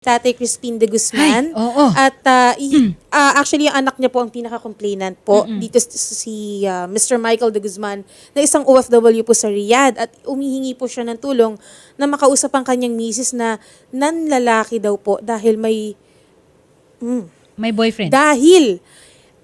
Tatay Crispin de Guzman. Ay, oo. At ah, i- ah, actually, yung anak niya po ang pinaka-complainant po. Dito s- si ah, Mr. Michael de Guzman na isang OFW po sa Riyadh. At umihingi po siya ng tulong na makausap ang kanyang misis na nanlalaki daw po dahil may... May boyfriend. Dahil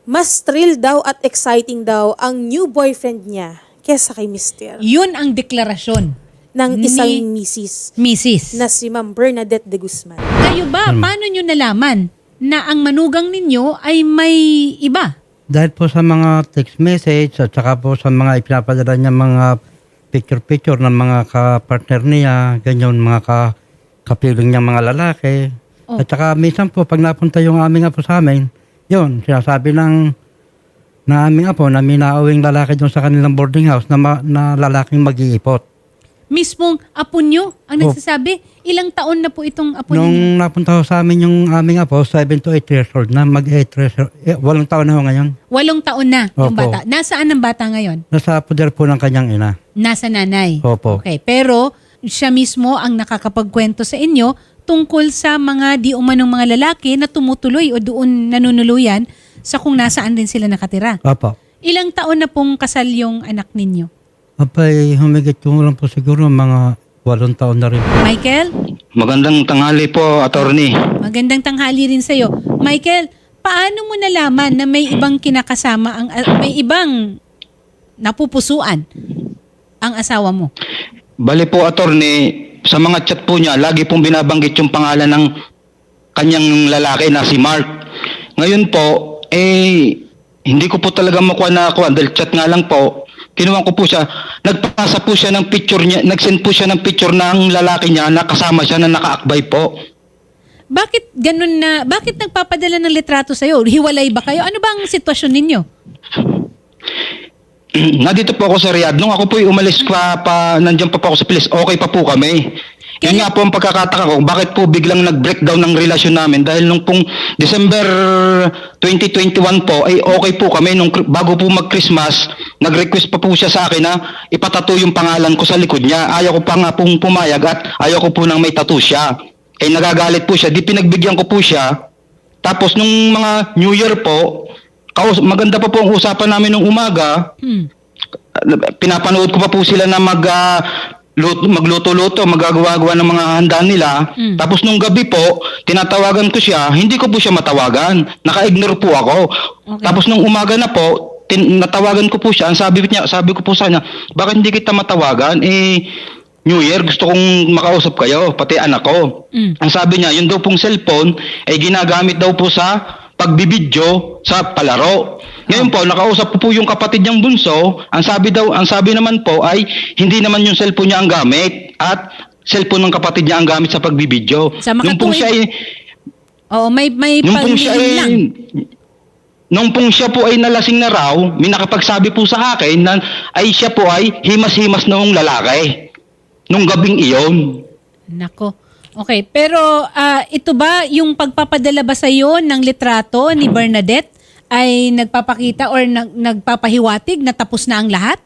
mas thrill daw at exciting daw ang new boyfriend niya kesa kay Mr. Yun ang deklarasyon ng Ni- isang misis Mrs. na si Ma'am Bernadette de Guzman. Kayo ba, paano nyo nalaman na ang manugang ninyo ay may iba? Dahil po sa mga text message at saka po sa mga ipinapadala niya mga picture-picture ng mga ka-partner niya, ganyan mga ka kapiling niya mga lalaki. Oh. At saka minsan po pag napunta yung aming apo sa amin, yun, sinasabi ng na aming apo na minaawing lalaki doon sa kanilang boarding house na, ma- na lalaking mag-iipot. Mismong apo nyo ang Oh. nagsasabi. Ilang taon na po itong apo ninyo? Nung napunta ho sa amin yung aming apo, 7 to 8 years old na, mag-8 years old. Eh, walong taon na ho ngayon. Walong taon na yung Opo. bata. Nasaan ang bata ngayon? Nasa poder po ng kanyang ina. Nasa nanay. Opo. Okay, pero siya mismo ang nakakapagkwento sa inyo tungkol sa mga di umanong mga lalaki na tumutuloy o doon nanunuluyan sa kung nasaan din sila nakatira. Opo. Ilang taon na pong kasal yung anak ninyo? Abay, humigit ko lang po siguro mga walong taon na rin. Michael, Magandang tanghali po, attorney. magandang tanghali rin sa'yo. Michael, paano mo nalaman na may ibang kinakasama, ang ah, may ibang napupusuan ang asawa mo? Bali po, attorney, sa mga chat po niya, lagi pong binabanggit yung pangalan ng kanyang lalaki na si Mark. Ngayon po, eh, hindi ko po talaga makuha na ako dahil chat nga lang po. Kinuha ko po siya, nagpasa po siya ng picture niya, nag-send po siya ng picture ng lalaki niya na kasama siya na nakaakbay po. Bakit ganun na, bakit nagpapadala ng litrato sa'yo? Hiwalay ba kayo? Ano ba ang sitwasyon ninyo? Nandito po ako sa Riyadh. Nung ako po umalis pa, pa nandiyan pa po ako sa Pilis, okay pa po kami. Yun Kaya- nga po ang pagkakataka ko, bakit po biglang nag-breakdown ng relasyon namin dahil nung pong December 2021 po, ay okay po kami. Nung, bago po mag-Christmas, nag-request pa po siya sa akin na ipatato yung pangalan ko sa likod niya. Ayaw ko pa nga pong pumayag at ayaw ko po nang may tattoo siya. Eh nagagalit po siya, di pinagbigyan ko po siya. Tapos nung mga New Year po, maganda pa po ang usapan namin nung umaga, Hmm. pinapanood ko pa po sila na mag ah, lut- magluto-luto, magagawa-gawa ng mga handa nila. Mm. Tapos nung gabi po, tinatawagan ko siya, hindi ko po siya matawagan. Naka-ignore po ako. Okay. Tapos nung umaga na po, tin- natawagan ko po siya. Ang sabi niya, sabi ko po sa kanya, bakit hindi kita matawagan? Eh, New Year, gusto kong makausap kayo, pati anak ko. Mm. Ang sabi niya, yun daw pong cellphone ay ginagamit daw po sa pagbibidyo sa palaro. Ngayon po, nakausap ko po yung kapatid niyang bunso. Ang sabi daw, ang sabi naman po ay hindi naman yung cellphone niya ang gamit at cellphone ng kapatid niya ang gamit sa pagbibidyo. Sa Yung pong siya ay, Oo, may, may nung pong siya ay, lang. nung pong siya po ay nalasing na raw, may nakapagsabi po sa akin na ay siya po ay himas-himas noong lalaki. Nung gabing iyon. Nako. Okay, pero ah, ito ba yung pagpapadala ba sa iyo ng litrato ni Bernadette ay nagpapakita or nag, nagpapahiwatig na tapos na ang lahat?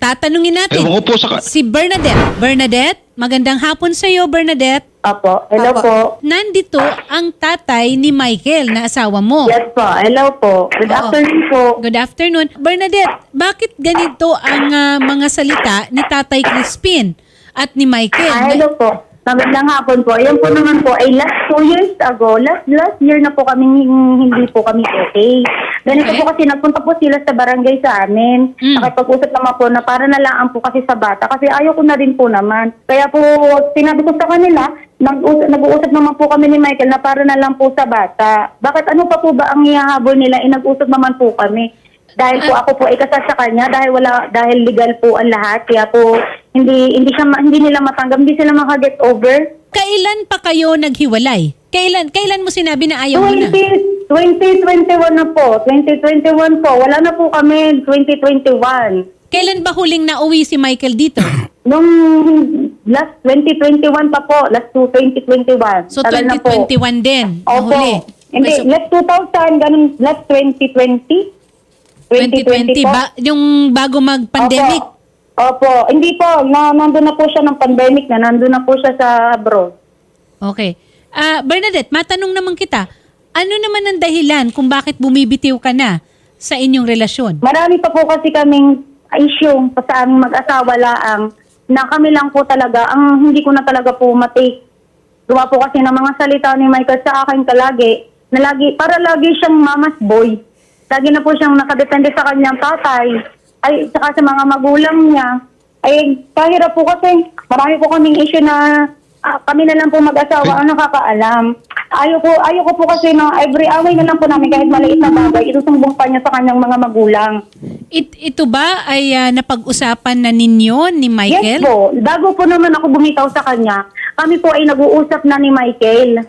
Tatanungin natin. Ewan ko po sa... Si Bernadette. Bernadette, magandang hapon sa iyo, Bernadette. Apo, hello Apo. po. Nandito ang tatay ni Michael na asawa mo. Yes po, hello po. Good Oo. afternoon po. Good afternoon. Bernadette, bakit ganito ang ah, mga salita ni Tatay Crispin at ni Michael? Ah, hello po. Magandang hapon po. Yan po naman po ay last two years ago, last last year na po kami hindi po kami okay. Ganito Okay. po kasi nagpunta po sila sa barangay sa amin. Mm. Nakipag-usap naman po na para na lang po kasi sa bata kasi ayaw ko na rin po naman. Kaya po sinabi ko sa kanila, nag-usap, nag-uusap naman po kami ni Michael na para na lang po sa bata. Bakit ano pa po ba ang ihahabol nila? Eh, nag-usap naman po kami. Dahil po ako po ay kasal sa kanya dahil wala dahil legal po ang lahat kaya po hindi hindi siya ma- hindi nila matanggap hindi sila maka-get over. Kailan pa kayo naghiwalay? Kailan kailan mo sinabi na ayaw mo na? 20, 2021 na po. 2021 po. Wala na po kami 2021. Kailan ba huling nauwi si Michael dito? Nung last 2021 pa po. Last to 2021. So Tagal na po. 2021 din, Opo. huli. Hindi, Okay, so last 2000, ganun, last 2020. 2020 po. ba yung bago mag-pandemic? Opo. Hindi po. Na, nandun na po siya ng pandemic na. Nandun na po siya sa abroad. Okay. Ah, Bernadette, matanong naman kita, ano naman ang dahilan kung bakit bumibitiw ka na sa inyong relasyon? Marami pa po kasi kaming issue sa aming mag-asawa laang na kami lang po talaga, ang hindi ko na talaga po matake. Gawa po kasi ng mga salita ni Michael sa akin kalagi, na lagi, para lagi siyang mama's boy. Lagi na po siyang nakadepende sa kanyang tatay, ay saka sa mga magulang niya. Ay, kahirap po kasi, marami po kaming issue na ah, kami na lang po mag-asawa ang nakakaalam. Ayaw ko, ayaw ko po kasi na every away na lang po namin kahit maliit na bagay, itusumbong pa niya sa kanyang mga magulang. It, ito ba ay ah, napag-usapan na ninyo ni Michael? Yes po. Bago po naman ako bumitaw sa kanya, kami po ay nag-uusap na ni Michael.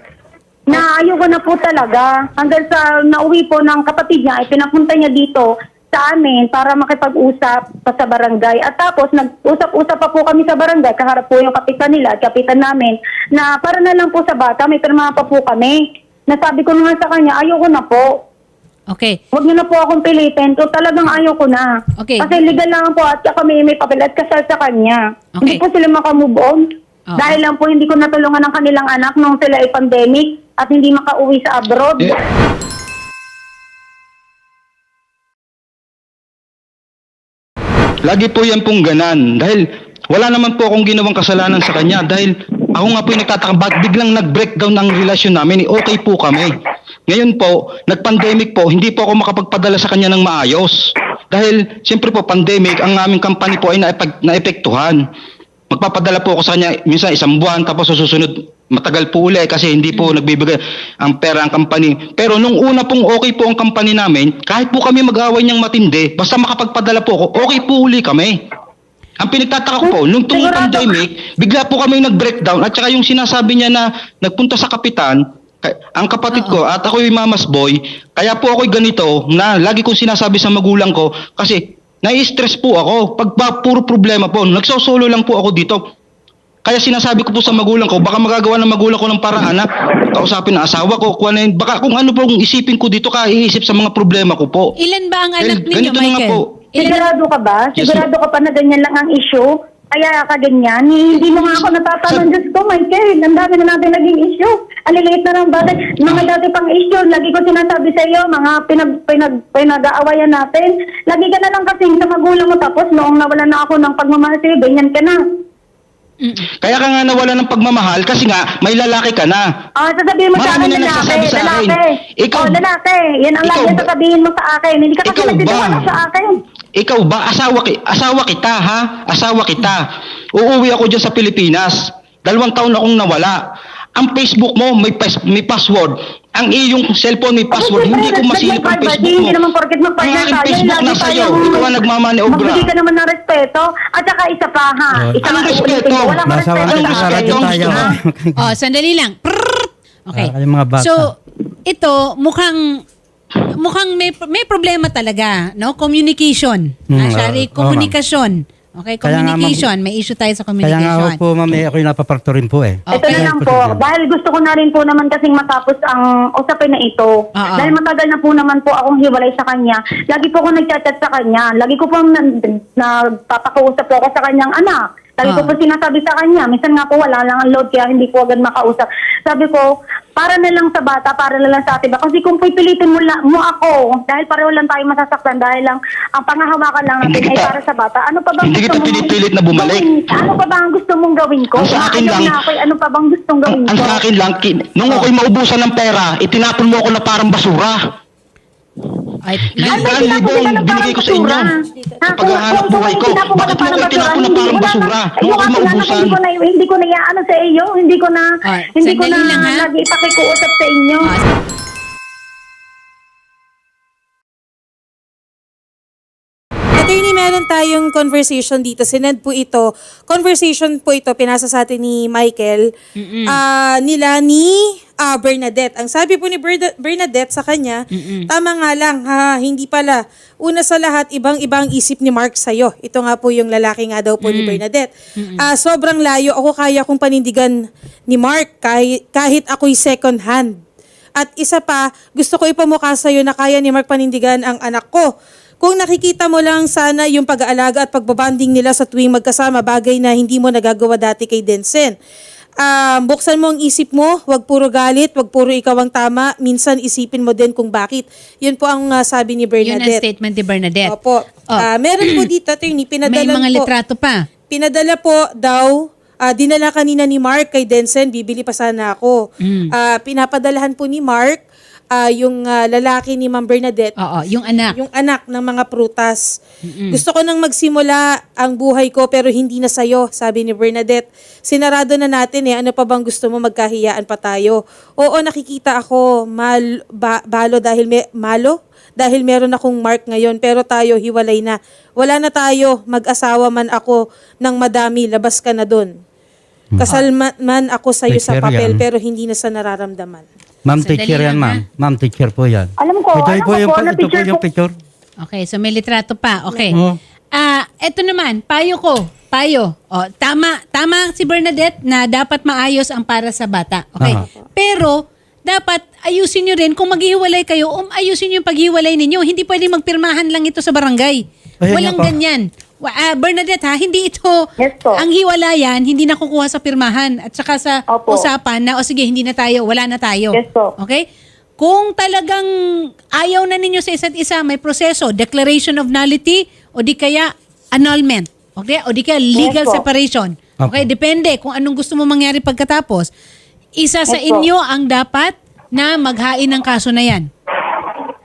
Na ayoko na po talaga. Hanggang sa nauwi po ng kapatid niya, ay pinapunta niya dito sa amin para makipag-usap pa sa barangay. At tapos, nag-usap-usap pa po kami sa barangay. Kaharap po yung kapitan nila at kapitan namin na para na lang po sa bata, may pirma pa po kami. Nasabi ko naman sa kanya, ayoko na po. Okay. Huwag niyo na po akong pilitin. So talagang ayaw ko na. Okay. Kasi legal lang po at kami may papel at kasal sa kanya. Okay. Hindi po sila makamove on. Oo. Dahil lang po hindi ko natulungan ng kanilang anak nung sila ay pandemic at hindi makauwi sa abroad. Eh, Lagi po yan pong ganan. Dahil wala naman po akong ginawang kasalanan sa kanya. Dahil ako nga po yung nagtataka, bakit biglang nag-breakdown ang relasyon namin? Eh, Okay po kami. Ngayon po, nag-pandemic po, hindi po ako makapagpadala sa kanya ng maayos. Dahil, siyempre po, pandemic, ang aming company po ay naepek- naepektuhan. Magpapadala po ako sa kanya minsan isang buwan tapos sa susunod matagal po uli kasi hindi po nagbibigay ang pera ang company. Pero nung una pong okay po ang company namin, kahit po kami mag-away niyang matindi, basta makapagpadala po ako, okay po uli kami. Ang pinagtataka ko po, nung tung Sigurado ka? pandemic, bigla po kami nag-breakdown at saka yung sinasabi niya na nagpunta sa kapitan, ka- ang kapatid ko at ako yung mamas boy, kaya po ako'y ganito na lagi kong sinasabi sa magulang ko kasi nai-stress po ako. Pag ba, puro problema po, nagsosolo lang po ako dito. Kaya sinasabi ko po sa magulang ko, baka magagawa ng magulang ko ng paraan na kausapin ang asawa ko, kuha na yun. baka kung ano po ang isipin ko dito, kaiisip sa mga problema ko po. Ilan ba ang anak ninyo, ganito na nga Michael? po. Sigurado ka ba? Yes, Sigurado ka pa na ganyan lang ang issue? Kaya ka ganyan? Hindi mo nga ako natatanong. Diyos ko, Michael, ang dami na natin naging issue. Ang liliit na ng bagay. Mga dati pang issue, lagi ko sinasabi sa iyo, mga pinag, pinag, pinag-aawayan natin. Lagi ka na lang kasing sa magulang mo. Tapos noong nawala na ako ng pagmamahal sa'yo, ganyan ka na. Kaya ka nga nawala ng pagmamahal kasi nga may lalaki ka na. Ah, sasabihin mo sa Marami akin, na lalaki, nagsasabi sa akin. lalaki. Ikaw- oh, lalaki. Yan ang ikaw lagi ba- sasabihin mo sa akin. Hindi ka kasi Ikaw ba? nagtitiwala sa akin. Ikaw ba? Asawa, ki asawa kita, ha? Asawa kita. Uuwi ako dyan sa Pilipinas. Dalawang taon akong nawala. Ang Facebook mo, may, pas- may password. Ang iyong cellphone, may password. Hindi ko masilip ang Facebook mo. Hindi naman porket Ang mag-partner tayo. Facebook na sa'yo. Ikaw ang nagmamaniobra. Magbigay ka naman ng respeto. At saka isa pa ha. Isa pa respeto? Wala Nasa respeto tayo. Ha? Oh, sandali lang. Okay. So, ito mukhang mukhang may may problema talaga, no? Communication. Oo, oo, communication. Okay, Kaya nga, communication. may issue tayo sa Kaya nga ako communication. po, ma'am, eh, ako'y napaparto rin po eh. Ito Okay. na lang po. Dahil gusto ko na rin po naman kasing matapos ang usapin na ito. Oo. Dahil matagal na po naman po akong hiwalay sa kanya. Lagi po ako nagchat-chat sa kanya. Lagi ko po na- nagpapakausap po ako sa kanyang anak. Lagi ko po sinasabi sa kanya. Minsan nga po wala lang ang load kaya hindi ko agad makausap. Sabi ko, para na lang sa bata, para na lang sa ba? Kasi kung pipilitin mo, la, mo ako, dahil pareho lang tayo masasaktan, dahil lang ang pangahawakan lang natin Hindi ay kita- para sa bata. Ano pa bang hindi gusto kita mong pinipilit na bumalik. gawin? Ano pa ba ang gusto mong gawin ko? Ang sa akin Ayaw lang- na ako, eh. ano pa bang gustong Ang, gawin ang ko? sa akin lang, kin- nung ako'y maubusan ng pera, itinapon mo ako na parang basura. Ay, Ano may- ba? libo ang binigay ko sa inyo. Sa paghahanap buhay ko. Bakit mo ko itinapon na parang basura? Nung ako'y maubusan. Hindi ko na, hindi ko na iaano sa iyo. Hindi ko na, hindi ko na sandali lang, ha? lagi ipakikuusap sa inyo. Ah, Attorney, meron tayong conversation dito. Sinend po ito. Conversation po ito, pinasa sa atin ni Michael. ah, nila ni ah, Bernadette. Ang sabi po ni Berda- Bernadette sa kanya, tama nga lang, ha, hindi pala. Una sa lahat, ibang-ibang isip ni Mark sa'yo. Ito nga po yung lalaki nga daw po ni Bernadette. Ah, sobrang layo. Ako kaya kong panindigan ni Mark kahit, kahit ako'y second hand. At isa pa, gusto ko ipamukha sa'yo na kaya ni Mark panindigan ang anak ko. Kung nakikita mo lang sana yung pag-aalaga at pagbabanding nila sa tuwing magkasama, bagay na hindi mo nagagawa dati kay Densen. Ah, buksan mo ang isip mo, wag puro galit, wag puro ikaw ang tama. Minsan isipin mo din kung bakit. Yun po ang ah, sabi ni Yun ang Bernadette. statement ni Bernadette. Opo. Oh. Ah, meron po dito, attorney, May pinadala mga po. litrato pa. Pinadala po daw, ah, dinala kanina ni Mark kay Denson, bibili pa sana ako. Mm. Ah, pinapadalahan po ni Mark ah, yung ah, lalaki ni Ma'am Bernadette, Oo, yung anak. yung anak ng mga prutas. Gusto ko nang magsimula ang buhay ko pero hindi na sa'yo, sabi ni Bernadette. Sinarado na natin eh, ano pa bang gusto mo magkahiyaan pa tayo? Oo, nakikita ako mal, ba- balo dahil may, malo? Dahil meron akong mark ngayon pero tayo hiwalay na. Wala na tayo, mag-asawa man ako ng madami, labas ka na dun. Kasal man, man ako sa'yo sa papel pero hindi na sa nararamdaman. Ma'am, Sandali teacher yan, lang, ma'am. Ma'am, teacher po yan. Alam ko, ito alam po ko yung, po, ito po picture yung po. picture. Okay, so may litrato pa. Okay. Oo. Ah, eto naman, payo ko. Payo. O, tama, tama si Bernadette na dapat maayos ang para sa bata. Okay? Aha. Pero dapat ayusin nyo rin kung maghihiwalay kayo, um, ayusin nyo yung paghiwalay ninyo. Hindi pwedeng magpirmahan lang ito sa barangay. Ayan Walang ganyan. Wa- ah, Bernadette ha, hindi ito, Yes po. ang hiwalayan, hindi nakukuha sa pirmahan at saka sa Opo. usapan na, o sige, hindi na tayo, wala na tayo. Yes po. Okay? Kung talagang ayaw na ninyo sa isa't isa, may proseso, declaration of nullity o di kaya annulment. Okay? O di kaya legal po. separation. Okay? Opo. Depende kung anong gusto mo mangyari pagkatapos. Isa sa Yes po. inyo ang dapat na maghain ng kaso na yan.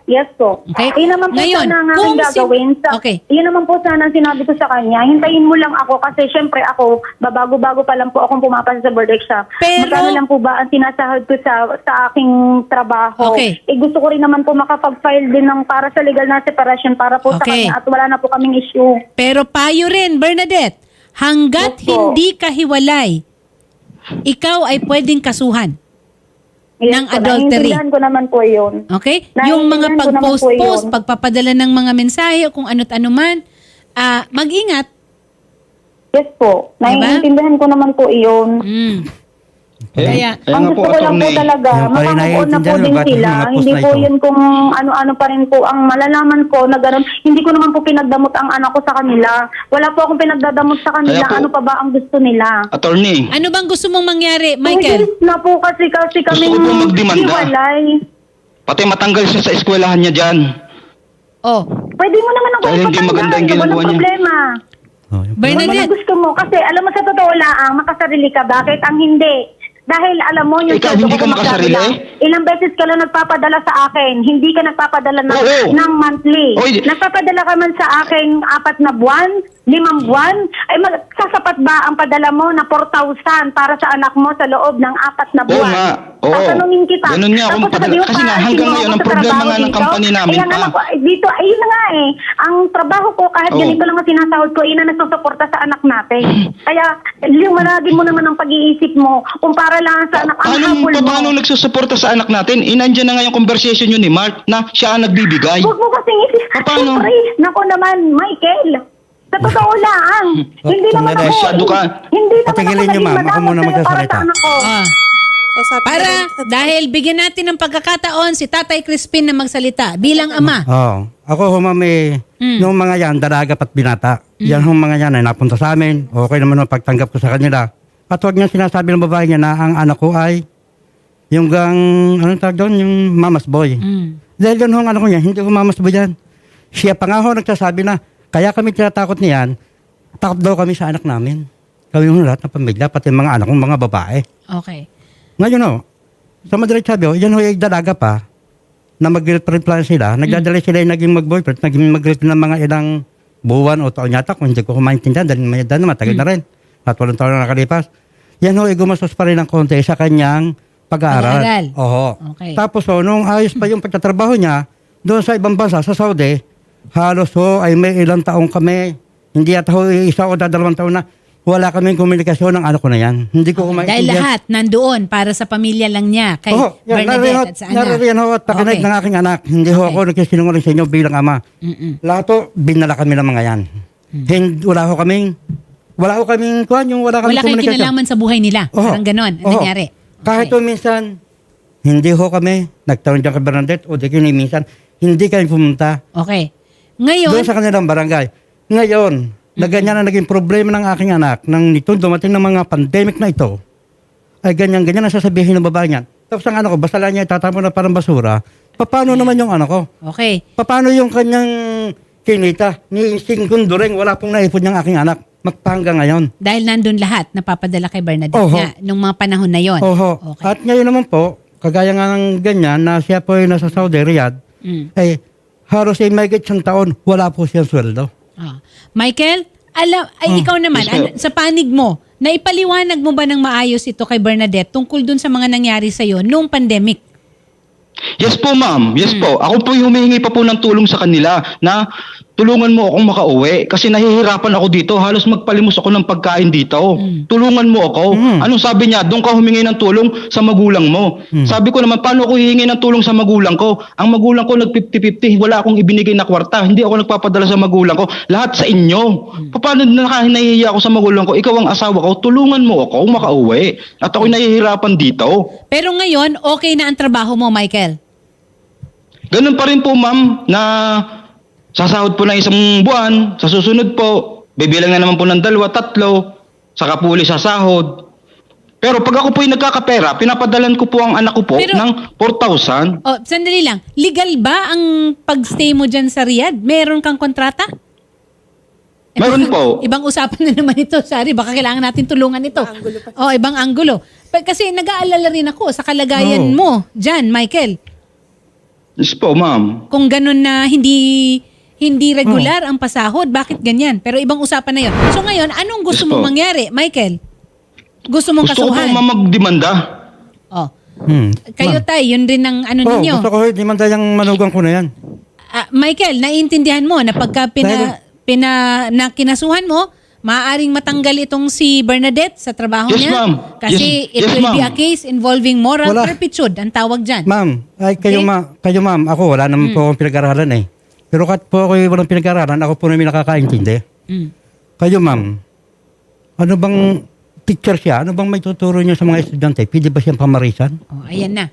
Yes po. Okay. Yun naman po Ngayon, sana ang kung si- gagawin. Sa, Okay. Yun naman po sana ang sinabi ko sa kanya. Hintayin mo lang ako kasi syempre ako, babago-bago pa lang po akong pumapasa sa board exam. Pero- Magkano lang po ba ang sinasahod ko sa sa aking trabaho? Okay. Eh gusto ko rin naman po makapag-file din ng para sa legal na separation para po sa Okay. kanya at wala na po kaming issue. Pero payo rin, Bernadette, hanggat Yes po. hindi ka hiwalay, ikaw ay pwedeng kasuhan. Ng po, adultery. naiintindihan ko naman po yun. Okay? Yung mga ko naman po pag-post-post, yun. pagpapadala ng mga mensahe o kung ano't ano man, ah, mag-ingat. Yes po. Diba? Naiintindihan ko naman po iyon. Mm. Eh, Kaya- kaya Ang nga po, gusto ko lang po attorney. talaga, Yung makakaon na po naiintindihan, din bakit sila. mga post Hindi na po ito? yun kung ano-ano pa rin po ang malalaman ko na gano'n. Hindi ko naman po pinagdamot ang anak ko sa kanila. Wala po akong pinagdadamot sa kanila. Kaya po- ano pa ba ang gusto nila? Attorney, Ano bang gusto mong mangyari, Michael? years na po kasi kasi Gusto kami ko po magdemanda. hiwalay. pati matanggal siya sa eskwelahan niya dyan. Oh, Pwede mo naman ako Dahil hindi ipatanggal. maganda yung Walang ginagawa niya. problema. Oh, yung- Ano na Bernadette, gusto mo? Kasi alam mo sa totoo lang, makasarili ka. Bakit ang hindi? Dahil alam mo yung Ikaw, sweldo hindi ko ka makasarili? Ilang beses ka lang nagpapadala sa akin. Hindi ka nagpapadala ng, Oo. ng monthly. Oy. Nagpapadala ka man sa akin apat na buwan, limang buwan. Ay mag, sasapat ba ang padala mo na 4,000 para sa anak mo sa loob ng apat na Oo buwan? nga. Oo. Tatanungin kita. Ganun nga ako Tapos magpadala. sasabihin mo, Kasi nga, hanggang ngayon, ako ang sa problema trabaho nga ng dito. company namin Ayan, pa. anak ko, eh, dito, ayun na nga eh. Ang trabaho ko, kahit Oo. ganito lang ang sinasahod ko, ina nagsusuporta sa anak natin. Kaya, liwanagin mo naman ang pag-iisip mo kung para lang sa anak ang Paano, habol mo. paano nagsusuporta sa anak natin? Inandyan na nga yung conversation yun ni Mark na siya ang nagbibigay. Huwag mo kasing isip. Paano? Siyempre, nako naman, Michael. Sa totoo lang. hindi naman ako. masyado ka. Hindi naman Patigilin ako niyo, naging ma'am. Ako madamot muna sa'yo para magsasalita. sa anak ko. ah, para dahil bigyan natin ng pagkakataon si Tatay Crispin na magsalita bilang ama. Oo. Ako ho, ma'am, eh, Mm. yung mga yan, dalaga pat binata. Yan ho mga yan ay napunta sa amin. Okay naman ang pagtanggap ko sa kanila. At huwag niya sinasabi ng babae niya na ang anak ko ay yung gang, anong tawag doon, yung mama's boy. Mm. Dahil yun ho ang anak ko niya, hindi ko mama's boy yan. Siya pa nga ho nagsasabi na, kaya kami tinatakot niyan, takot daw kami sa anak namin. Kami ho lahat ng pamilya, pati mga anak kong mga babae. Okay. Ngayon ho, sa madalit sabi ho, yan ho yung dalaga pa na mag-girlfriend plan sila. Nagdadala sila yung naging mag-boyfriend, naging mag-girlfriend ng mga ilang buwan o taon yata kung hindi ko kumaintindihan dahil may edad na matagal na rin. At walang taon na nakalipas. Yan ho, ay gumastos pa rin ng konti sa kanyang pag-aaral. Pag-aaral. Oho. Okay. Tapos ho, nung ayos pa yung pagtatrabaho niya, doon sa ibang bansa, sa Saudi, halos ho, ay may ilang taong kami, hindi yata ho, isa o dalawang taon na, wala kaming komunikasyon ng anak ko na yan. Hindi ko Dahil kumaintindihan. lahat nandoon para sa pamilya lang niya kay Oo, yan, Bernadette at sa anak. naririyan ho at pakinig Okay. ng aking anak. Hindi ho Okay. ako nagsisinungaling sa inyo bilang ama. Mm-mm. Lahat ho, binala kami ng mga yan. Hindi, wala ho kaming, wala ho kaming, kuhan, yung wala kaming Wala komunikasyon. kinalaman sa buhay nila. Oo. Parang ganon Oo. nangyari. Kahit Okay. ho minsan, hindi ho kami, nagtaon dyan kay Bernadette, o di kini minsan, hindi kami pumunta Okay. Ngayon, doon sa kanilang barangay. Ngayon, na ganyan na naging problema ng aking anak, nang nito dumating ng mga pandemic na ito, ay ganyan-ganyan ang sasabihin ng babae niyan. Tapos ang anak ko, basta lang niya itatapon na parang basura. Paano naman yung anak ko? Okay. Paano yung kanyang kinita? Ni Singkunduring, wala pong naipon yung aking anak. Magpahangga ngayon. Dahil nandun lahat, napapadala kay Bernadette Oho. nga, nung mga panahon na yon. Oho. Okay. At ngayon naman po, kagaya nga ng ganyan na siya po ay nasa Saudi Riyadh, Mm. ay halos ay may isang taon, wala po siyang sweldo. Ah. Michael, alam, ay Hmm. ikaw naman, Yes, ano- sa panig mo, naipaliwanag mo ba ng maayos ito kay Bernadette tungkol dun sa mga nangyari sa'yo noong pandemic? Yes po, ma'am. Yes po. Ako po yung humihingi pa po ng tulong sa kanila na tulungan mo akong makauwi kasi nahihirapan ako dito. Halos magpalimos ako ng pagkain dito. Tulungan mo ako. Mm. Anong sabi niya? Doon ka humingi ng tulong sa magulang mo. Sabi ko naman, paano ako hihingi ng tulong sa magulang ko? Ang magulang ko nag 50-50. Wala akong ibinigay na kwarta. Hindi ako nagpapadala sa magulang ko. Lahat sa inyo. Paano nakahinahiya ako sa magulang ko? Ikaw ang asawa ko. Tulungan mo ako makauwi. At ako'y nahihirapan dito. Pero ngayon, okay na ang trabaho mo, Michael. Ganun pa rin po ma'am na sasahod po ng isang buwan, sa susunod po, bibilang na naman po ng dalawa, tatlo, saka po ulit sasahod. Pero pag ako po yung nagkakapera, pinapadalan ko po ang anak ko po Pero- ng 4,000. Oh, sandali lang. Legal ba ang pagstay mo dyan sa Riyadh? Meron kang kontrata? Meron po. Ibang usapan na naman ito, sorry. Baka kailangan natin tulungan ito. Oh, ibang anggulo. Pa- Kasi nag-aalala rin ako sa kalagayan Oh. mo dyan, Michael. Yes po ma'am. Kung ganun na hindi hindi regular ang pasahod, bakit ganyan? Pero ibang usapan na yon. So ngayon, anong gusto Yes mong mangyari, Michael? Gusto mong Gusto ko po kasuhan? ma'am magdemanda. oh. Hmm. Kayo tay, yun rin ang ano Oh, ninyo. gusto ko, di man tayong manugang ko na yan. Ah, Michael, naiintindihan mo na pagka pina, pina, na kinasuhan mo, maaaring matanggal itong si Bernadette sa trabaho Yes, niya. ma'am. Kasi Yes- it yes, will be a case involving moral Wala. turpitude, ang tawag dyan. Ma'am, ay kayo, Okay. ma, kayo ma'am, ako wala naman po akong pinag-aralan eh. Pero kat po ako yung walang pinag-aralan, ako po namin nakakaintindi. Mm. Kayo ma'am, ano bang teacher siya? Ano bang may tuturo niya sa mga estudyante? Pwede ba siyang pamarisan? Oh, ayan na.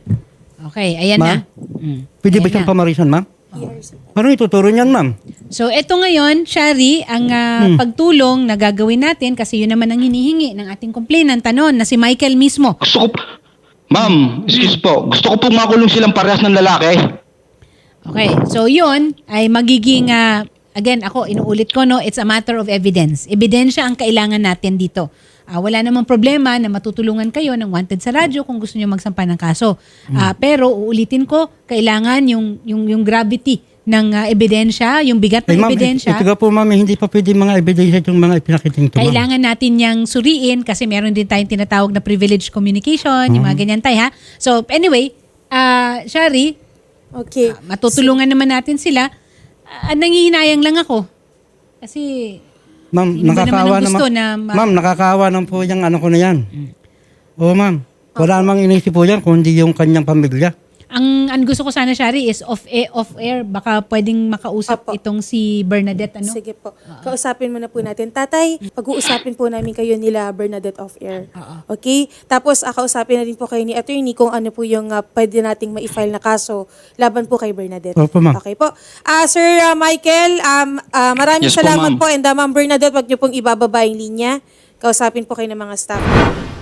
Okay, ayan Ma'am? na. Mm. Pwede ba Ayan siyang na. pamarisan ma'am? Ano ituturo niyan ma'am? So, eto ngayon, Shari, ang ah, Hmm. pagtulong na gagawin natin kasi yun naman ang hinihingi ng ating complainant, ano, na si Michael mismo. Gusto ko Ma'am, excuse po. Gusto ko po makulong silang parehas ng lalaki. Okay, so yun ay magiging, ah, again, ako, inuulit ko, no, it's a matter of evidence. Ebidensya ang kailangan natin dito. Ah, wala namang problema na matutulungan kayo ng wanted sa radyo kung gusto niyo magsampa ng kaso. Ah, pero uulitin ko, kailangan yung, yung, yung gravity ng ah, ebidensya, yung bigat Eh ng ebidensya. ito nga po ma'am, hindi pa pwede mga ebidensya itong mga ipinakiting ito. Kailangan natin niyang suriin kasi meron din tayong tinatawag na privileged communication, yung Mm-hmm. mga ganyan tayo ha. So anyway, ah Shari, Okay. ah, matutulungan naman natin sila. Ah, nangihinayang lang ako. Kasi Ma'am, ba naman ang gusto naman. na ma- ma'am, nakakaawa naman po yung ano ko na yan. Oo ma'am. Wala namang inisip po yan kundi yung kanyang pamilya. Ang ang gusto ko sana Shari is off air, off air baka pwedeng makausap Apo. itong si Bernadette ano. Sige po. Kausapin mo na po natin. Tatay, pag-uusapin po namin kayo nila Bernadette off air. Okay? Tapos ah, kausapin na din po kayo ni attorney kung ano po yung ah, pwede nating ma-file na kaso laban po kay Bernadette. Opo, ma'am. Okay po. Ah, Sir ah, Michael, um, ah, maraming Yes po, salamat ma'am. po. And ah, Ma'am Bernadette, wag niyo pong ibababa yung linya. Kausapin po kayo ng mga staff.